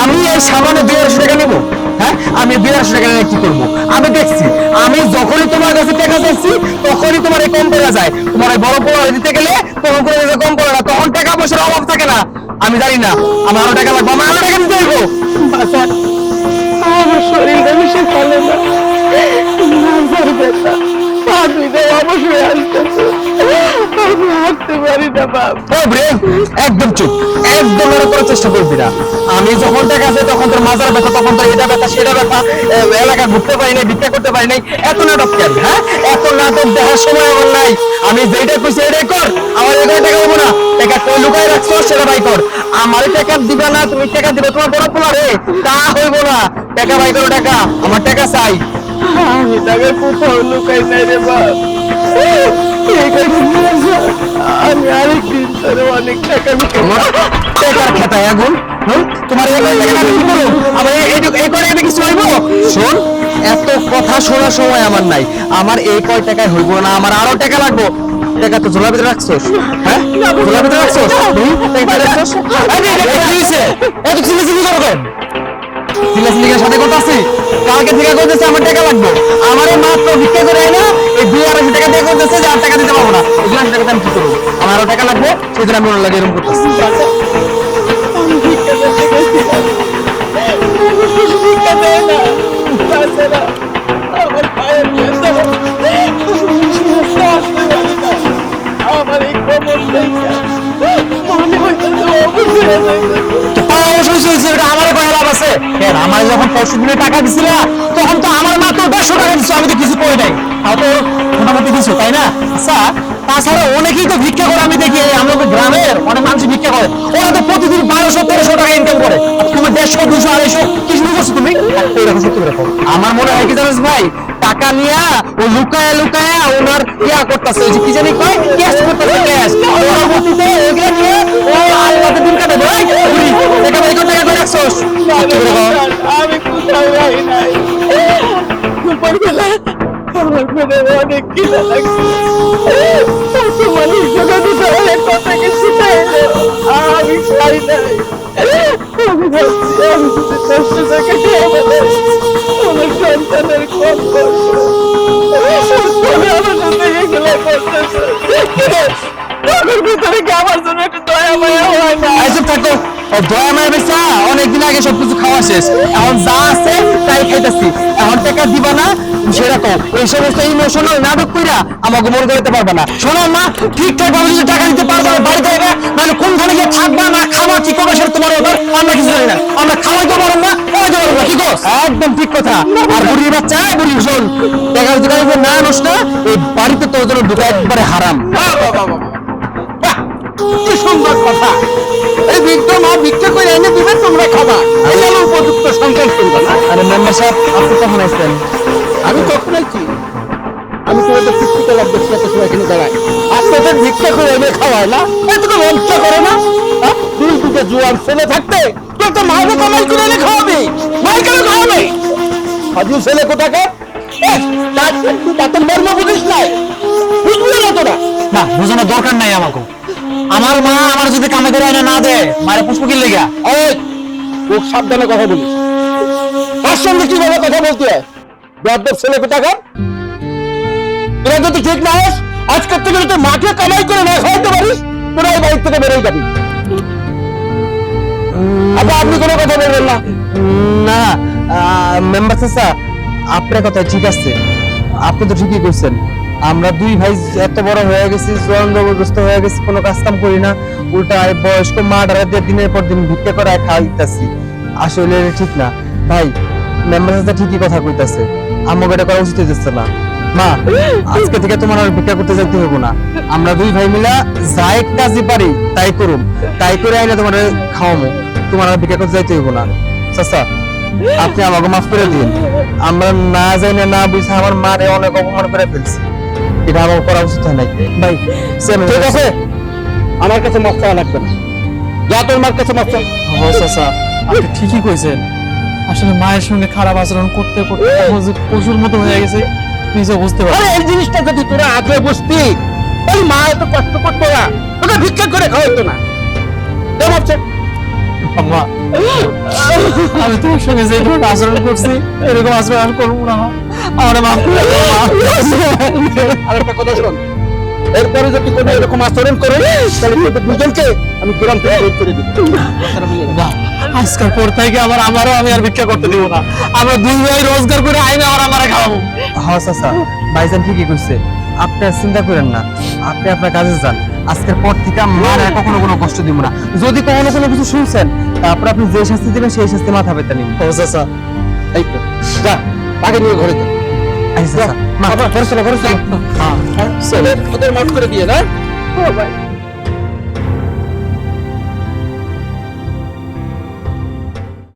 আমি এই সামান্য দুই আড়াইশো টাকা নেব হ্যাঁ আমি দুই আড়াইশো টাকা নিয়ে কি করব আমি দেখছি আমি যখনই তোমার কাছে টাকা চাইছি তখনই তোমার এই কম পড়ে যায় তোমার এই বড় পোলা দিতে গেলে তখন করে দিতে কম পড়ে না তখন টাকা পয়সার অভাব থাকে না আমি জানি না আমার আরও টাকা লাগবে আমার আরও টাকা দিতে হইবো আমার শরীরটা বেশি ভালো না ব্যথা অবশ্যই আমি হাঁটতে পারি না বাপ ও একদম চুপ। একদম এর করার চেষ্টা করবি না। আমি যখন টাকা আছে তখন তোর মাজার ব্যথা তখন তোর এটা ব্যথা সেটা ব্যথা এলাকা ঘুরতে পারি নাই ভিক্ষা করতে পারি নাই। এত নাটক কেন হ্যাঁ? এত নাটক দেখার সময় আমার নাই। আমি যেটা খুশি এটাই কর। আমার এখানে টাকা হব না। টাকা কই লুকাই রাখছো সেটা বাই কর। আমার টাকা দিবে না তুমি টাকা দিবে তোমার বড় পোলা রে। তা হইব না। টাকা বাই করো টাকা। আমার টাকা চাই। আমি তাকে কোথাও লুকাই নাই রে বাপ অনেক টাকা তোমার টাকার তোমার এই- কিছু হইব? শোন, এত কথা শোনার সময় আমার নাই আমার এই কয় টাকায় হইব না আমার আরও টাকা লাগবো টাকা তো ঝোলার ভিতরে রাখছোস হ্যাঁ ঝোলার ভিতরে রাখছোস? এত কালকে থেকে করতেছে আমার টাকা লাগবে। আমার এই মাত্র ভিক্ষা করে না এই দুই আড়াইশো টাকা দিয়ে করতেছে যে আর টাকা দিতে পারব না। এই দুই টাকা আমি কি করব? আমার আরও টাকা লাগবে জন্য আমি ওনার লাগে এরকম করতেছি। ভিক্ষা করতে ভিক্ষা দেয় না পরশু দিনে টাকা দিছিল তখন তো আমার মাত্র দেড়শো টাকা দিচ্ছ আমি তো কিছু করি নাই। তাও তো মোটামুটি দিছো তাই না? আচ্ছা তাছাড়া অনেকেই তো ভিক্ষা করে আমি দেখি আমাদের গ্রামের অনেক মানুষ ভিক্ষা করে। ওরা তো প্রতিদিন বারোশো তেরোশো টাকা ইনকাম করে। আর তুমি দেড়শো দুশো আড়াইশো কি শুরু করছ তুমি? এরকম সত্যি করে আমার মনে হয় কি জানিস ভাই টাকা নিয়ে ও লুকায় লুকায় ওনার ইয়া করতেছে কি জানি কয় ক্যাশ করতেছে খেয়ে আমার তোদের ভিতরে কি আমার জন্য একটু দয়া মায়া হয় না? থাকো অনেকদিন আগে সবকিছু খাওয়া শেষ। এখন যা আছে তাই খাইতেছি। এখন টাকা না সেরকম। এই সমস্ত ইমোশনাল নাটক কইরা আমাকে করতে পারবে না। শোনো মা ঠিকঠাক ভাবে যদি টাকা দিতে না বাড়িতে যাবে মানে কোনখানে গিয়ে থাকবা না খাবা কি করবে সেটা তোমার ব্যাপার। আমরা কিছু জানি না। আমরা খাওয়াইতে পারব না খাওয়াইতে পারব না কি একদম ঠিক কথা। আর বুড়ির বাচ্চা বুড়ি শোন। টাকা যদি না আনোস না এই বাড়িতে তোর জন্য ঢুকা একবারে হারাম। বাহ, বাহ, কথা। এই বৃদ্ধ মা ভিক্ষা করে এনে দিবে তোমরা খাবা। এই হলো উপযুক্ত সন্তান শুনবে না। আরে মেম্বার সাহেব আপনি কখন আসছেন? আমি কখন আছি আমি তোমাদের শিক্ষিত লাভ দেখছি এত সময় এখানে দাঁড়ায়। আপনাদের ভিক্ষা করে এনে খাওয়ায় না? এতটা লজ্জা করে না? দুই দুটো জোয়ান ছেলে থাকতে তোর তো মায়ের কামাই করে এনে খাওয়াবে। মায়ের কেন খাওয়াবে? হাজু ছেলে কোথাকে তাতে মর্ম বুঝিস নাই। বুঝবি না তোরা? না বোঝানোর দরকার নাই আমাকে। আমার মা আমার যদি কামে করে এনে না দেয়, মায়ের পুষ্প কি লেগা খুব সাবধানে কথা বলিস। তার সঙ্গে কীভাবে কথা বলতে হয়? বেদব ছেলে কোথাকার? তোরা যদি ঠিক না হোস আজকের থেকে যদি মাকে কামাই করে না খাওয়াতে পারিস, তোরা এই বাড়ি থেকে বেরোই যাবি। আচ্ছা আপনি কোনো কথা বলবেন না? না মেম্বার চাচা আপনার কথা ঠিক আছে। আপনি তো ঠিকই কইছেন আমরা দুই ভাই এত বড় হয়ে গেছি, জোয়ান জবরদস্ত হয়ে গেছি, কোনো কাজ কাম করি না। উল্টা বয়স্ক মা ডারা দিনের পর দিন ভিক্ষা করে খাইতাছি। আসলে ঠিক না। ভাই মেম্বার চাচা ঠিকই কথা কইতাছে। আমাকে এটা করা উচিত হইতেছে না। মা, আজকে থেকে তোমার আর ভিক্ষা করতে যাইতে হইব না। আমরা দুই ভাই মিলা যাই কাজই পারি, তাই করুম। তাই করে আইলে তোমার খাওয়ামো। তোমার আর ভিক্ষা করতে যাইতে হইব না। চাচা, আপনি আমাকে মাফ করে দিন। আমরা না জানি না বুঝে আমার মারে অনেক অপমান করে ফেলছি। এটা আমার করা উচিত হয় নাই। ভাই ঠিক আছে। আমার কাছে মাছ চাওয়া লাগবে না। যা তোর মার কাছে মাছ চা। আপনি ঠিকই কইছেন। আসলে মায়ের সঙ্গে খারাপ আচরণ করতে করতে পশুর মতো হয়ে গেছে নিজে বুঝতে পারি এই জিনিসটা যদি তোরা আগে বুঝতি ওই মা এত কষ্ট করতো না তোকে ভিক্ষা করে খাওয়াইতো না। কেমন হচ্ছে আম্মা আমি তোমার সঙ্গে যে আচরণ করছি এরকম আচরণ আর করব না। আমার মাফ করে কথা এরপরে যদি কোনো এরকম আচরণ করে তাহলে তোদের দুজনকে আমি গ্রাম থেকে বের করে দিব। আজকের পর থেকে আবার আমারও আমি আর ভিক্ষা করতে দিব না। আমরা দুই ভাই রোজগার করে আইনে আর আমারে খাওয়াবো। হ্যাঁ চাচা। ভাইজান ঠিকই কইছে। আপনি চিন্তা করেন না। আপনি আপনার কাজে যান। আজকের পর থেকে মার আর কখনো কোনো কষ্ট দিব না। যদি কখনো কোনো কিছু শুনছেন তারপর আপনি যে শাস্তি দিবেন সেই শাস্তি মাথা পেতে নিন। ও চাচা। এই তো। যা আগে নিয়ে ঘরে যা। আচ্ছা মা চলো ঘরে চলো হ্যাঁ ওদের ওদের মাফ করে দিয়ে না ও ভাই